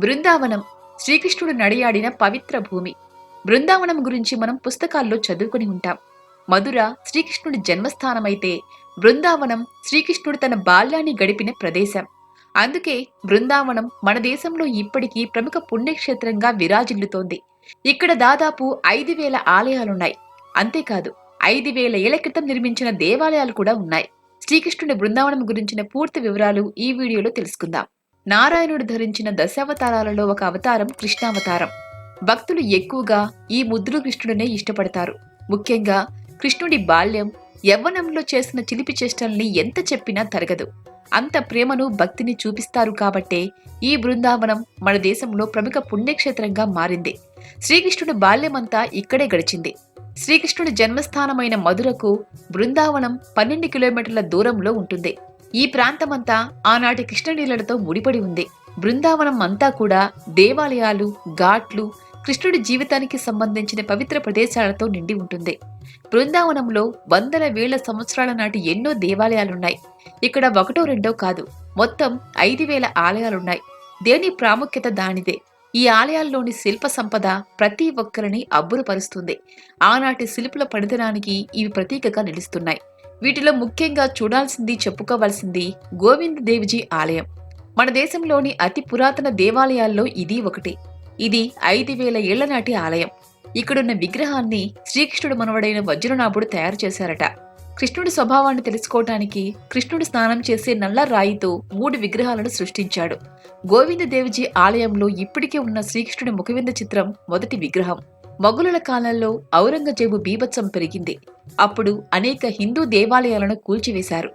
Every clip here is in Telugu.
బృందావనం శ్రీకృష్ణుడు నడియాడిన పవిత్ర భూమి. బృందావనం గురించి మనం పుస్తకాల్లో చదువుకుని ఉంటాం. మధుర శ్రీకృష్ణుడి జన్మస్థానమైతే బృందావనం శ్రీకృష్ణుడు తన బాల్యాన్ని గడిపిన ప్రదేశం. అందుకే బృందావనం మన దేశంలో ఇప్పటికీ ప్రముఖ పుణ్యక్షేత్రంగా విరాజిల్లుతోంది. ఇక్కడ దాదాపు ఐదు వేల ఆలయాలున్నాయి. అంతేకాదు ఐదు వేల ఏళ్ళ క్రితం నిర్మించిన దేవాలయాలు కూడా ఉన్నాయి. శ్రీకృష్ణుడి బృందావనం గురించిన పూర్తి వివరాలు ఈ వీడియోలో తెలుసుకుందాం. నారాయణుడు ధరించిన దశావతారాలలో ఒక అవతారం కృష్ణావతారం. భక్తులు ఎక్కువగా ఈ ముద్దులు కృష్ణుడినే ఇష్టపడతారు. ముఖ్యంగా కృష్ణుడి బాల్యం యవ్వనంలో చేసిన చిలిపి చేష్టల్ని ఎంత చెప్పినా తరగదు. అంత ప్రేమను భక్తిని చూపిస్తారు కాబట్టే ఈ బృందావనం మన దేశంలో ప్రముఖ పుణ్యక్షేత్రంగా మారింది. శ్రీకృష్ణుడి బాల్యమంతా ఇక్కడే గడిచింది. శ్రీకృష్ణుడి జన్మస్థానమైన మధురకు బృందావనం పన్నెండు కిలోమీటర్ల దూరంలో ఉంటుంది. ఈ ప్రాంతమంతా ఆనాటి కృష్ణనీళ్ళతో ముడిపడి ఉంది. బృందావనం అంతా కూడా దేవాలయాలు ఘాట్లు కృష్ణుడి జీవితానికి సంబంధించిన పవిత్ర ప్రదేశాలతో నిండి ఉంటుంది. బృందావనంలో వందల వేల సంవత్సరాల నాటి ఎన్నో దేవాలయాలున్నాయి. ఇక్కడ ఒకటో రెండో కాదు మొత్తం ఐదు వేల ఆలయాలున్నాయి. దేని ప్రాముఖ్యత దానిదే. ఈ ఆలయాల్లోని శిల్ప సంపద ప్రతి ఒక్కరిని అబ్బురపరుస్తుంది. ఆనాటి శిల్పుల పనితనానికి ఇవి ప్రతీకగా నిలుస్తున్నాయి. వీటిలో ముఖ్యంగా చూడాల్సింది చెప్పుకోవాల్సింది గోవింద దేవ్జీ ఆలయం. మన దేశంలోని అతి పురాతన దేవాలయాల్లో ఇది ఒకటి. ఇది ఐదు వేల ఏళ్ళ నాటి ఆలయం. ఇక్కడున్న విగ్రహాన్ని శ్రీకృష్ణుడు మనవడైన వజ్రనాభుడు తయారు చేశారట. కృష్ణుడి స్వభావాన్ని తెలుసుకోవటానికి కృష్ణుడు స్నానం చేసే నల్ల రాయితో మూడు విగ్రహాలను సృష్టించాడు. గోవింద దేవజీ ఆలయంలో ఇప్పటికే ఉన్న శ్రీకృష్ణుడి ముఖవింద చిత్రం మొదటి విగ్రహం. మొఘలుల కాలంలో ఔరంగజేబు బీభత్సం పెరిగింది. అప్పుడు అనేక హిందూ దేవాలయాలను కూల్చివేశారు.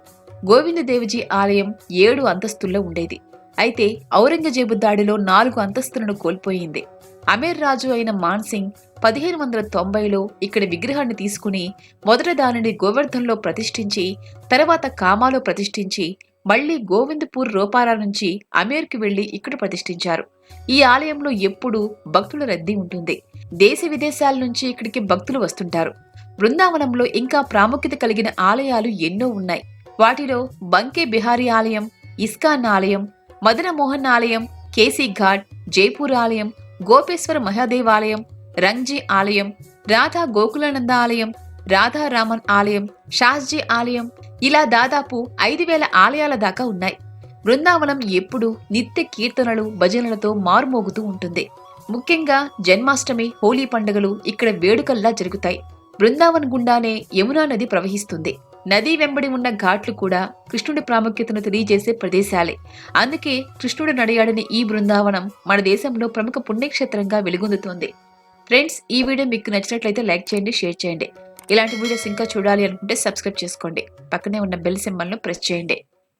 గోవింద దేవజీ ఆలయం ఏడు అంతస్తుల్లో ఉండేది. అయితే ఔరంగజేబు దాడిలో నాలుగు అంతస్తులను కోల్పోయింది. అమీర్ రాజు అయిన మాన్సింగ్ పదిహేను వందల తొంభైలో ఇక్కడ విగ్రహాన్ని తీసుకుని మొదట దానిని గోవర్ధన్లో ప్రతిష్ఠించి తర్వాత కామాలో ప్రతిష్ఠించి మళ్ళీ గోవిందపూర్ రోపారా నుంచి అమీర్కి వెళ్ళి ఇక్కడ ప్రతిష్ఠించారు. ఈ ఆలయంలో ఎప్పుడూ భక్తుల రద్దీ ఉంటుంది. దేశ విదేశాల నుంచి ఇక్కడికి భక్తులు వస్తుంటారు. బృందావనంలో ఇంకా ప్రాముఖ్యత కలిగిన ఆలయాలు ఎన్నో ఉన్నాయి. వాటిలో బంకే బిహారీ ఆలయం ఇస్కాన్ ఆలయం మదనమోహన్ ఆలయం కేసీ ఘాట్ జైపూర్ ఆలయం గోపేశ్వర మహాదేవాలయం రంగ్జీ ఆలయం రాధా గోకులానంద ఆలయం రాధారామన్ ఆలయం షాస్జీ ఆలయం ఇలా దాదాపు ఐదు వేల ఆలయాల దాకా ఉన్నాయి. బృందావనం ఎప్పుడూ నిత్య కీర్తనలు భజనలతో మారుమోగుతూ ఉంటుంది. ముఖ్యంగా జన్మాష్టమి హోలీ పండుగలు ఇక్కడ వేడుకల్లా జరుగుతాయి. బృందావన్ గుండానే యమునా నది ప్రవహిస్తుంది. నది వెంబడి ఉన్న ఘాట్లు కూడా కృష్ణుడి ప్రాముఖ్యతను తెలియజేసే ప్రదేశాలే. అందుకే కృష్ణుడు నడియాడిన ఈ బృందావనం మన దేశంలో ప్రముఖ పుణ్యక్షేత్రంగా వెలుగొందుతోంది. ఫ్రెండ్స్ ఈ వీడియో మీకు నచ్చినట్లయితే లైక్ చేయండి షేర్ చేయండి. ఇలాంటి వీడియోస్ ఇంకా చూడాలి అనుకుంటే సబ్స్క్రైబ్ చేసుకోండి. పక్కనే ఉన్న బెల్ సింబల్ను ప్రెస్ చేయండి.